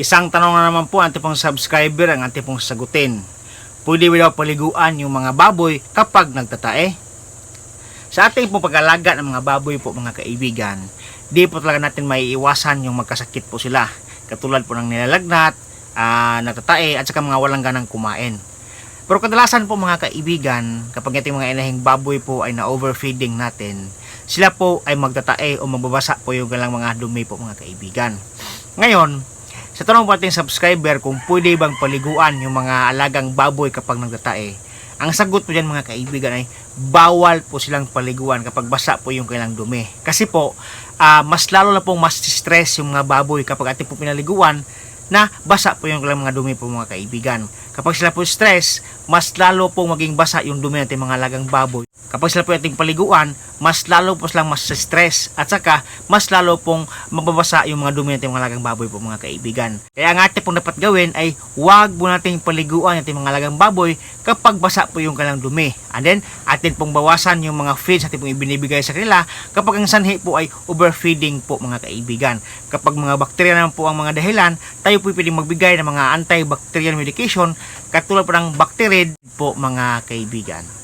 Isang tanong na naman po ang ating subscriber ang ating pong sagutin. Pwede ba daw paliguan yung mga baboy kapag nagtatae? Sa ating pong pag-alaga ng mga baboy po mga kaibigan, di po talaga natin maiiwasan yung magkasakit po sila. Katulad po ng nilalagnat, ah, nagtatae at saka mga walang ganang kumain. Pero kadalasan po mga kaibigan, kapag ating mga inahing baboy po ay na-overfeeding natin, sila po ay magtatae o magbabasa po yung kanilang mga dumi po mga kaibigan. Ngayon, sa tanong po ating subscriber kung pwede bang paliguan yung mga alagang baboy kapag nagtatae, ang sagot po dyan mga kaibigan ay bawal po silang paliguan kapag basa po yung kailang dumi. Kasi po, ah, mas lalo na pong mas stress yung mga baboy kapag ating po pinaliguan na basa po yung kailang mga dumi po mga kaibigan. Kapag sila po stress, mas lalo pong maging basa yung dumi natin mga alagang baboy. Kapag sila po ating paliguan, mas lalo po silang mas stress at saka mas lalo pong mababasa yung mga dumi natin mga alagang baboy po mga kaibigan. Kaya ang ating pong dapat gawin ay huwag po nating paliguan natin mga alagang baboy kapag basa po yung kanilang dumi. And then, atin pong bawasan yung mga feeds natin pong ibinibigay sa kanila kapag ang sanhi po ay overfeeding po mga kaibigan. Kapag mga bakterya naman po ang mga dahilan, tayo po pwedeng magbigay ng mga antibacterial medication katulad po ng Bacterid po mga kaibigan.